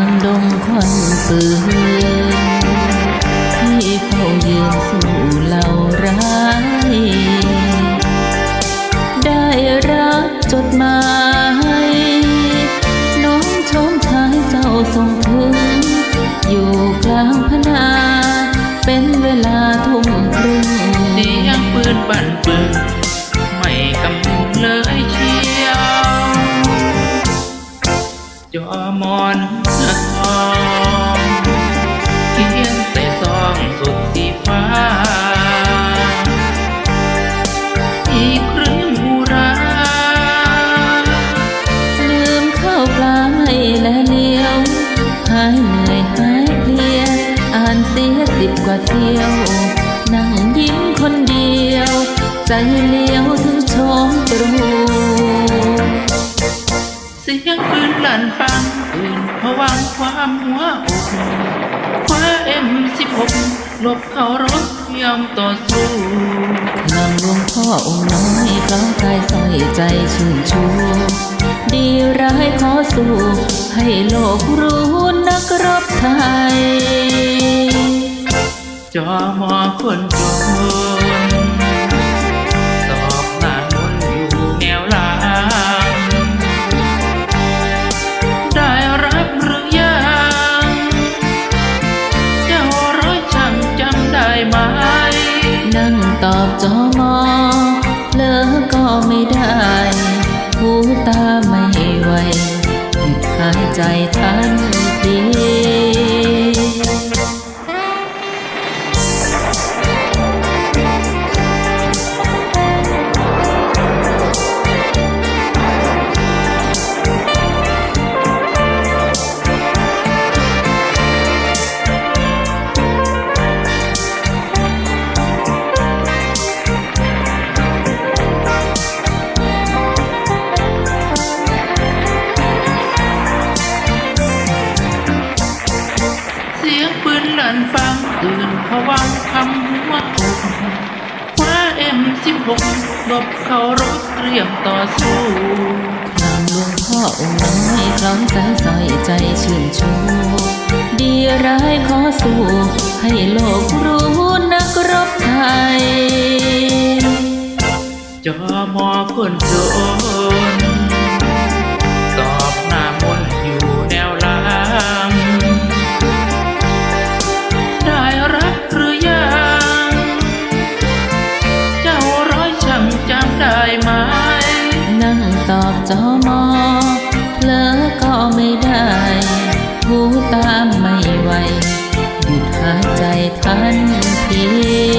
างดงควันปืนที่เฝ้ายืนสู่เหล่าร้าย ได้รับจดหมาย น้องชมชายเจ้าส่งถึง อยู่กลางพนา เป็นเวลาทุ่มครึ่งเสียงปืนปั่นปึง มอนน้าทองเขียนใส่ซองสุดสีฟ้า อีกครึ่งอุราลืมข้าวปลาไม่และเลี้ยว หายเหนื่อยหายเพลีย อ่านเสียสิบกว่าเที่ยว นั่งยิ้มคนเดียว ใจเลี้ยวถึงชมตรู สียงปืนลั่นปังปืนผวังความหัวอกคว้าเอ็มสิบหกหลบเข้ารถยี่ยมต่อสู้นำหลวงพ่อองค์น้อยคล้องกายสร้อยใจชื่นชูดีร้ายขอสู้ให้โลกรู้นักรบไทย จอมอคนจน ใจทันที สียงปืนลั่นปังตื่นผวังคำหัวอกคว้าเอ็มสิบหกหลบเขารถเตรียมต่อสู้นำหลวงพ่อองค์น้อยคล้องสายสอยใจชื่นชู ดีร้ายขอสู้ ให้โลกรู้นักรบไทย จอมอคนจน ตามไม่ไหวหยุดหายใจทันที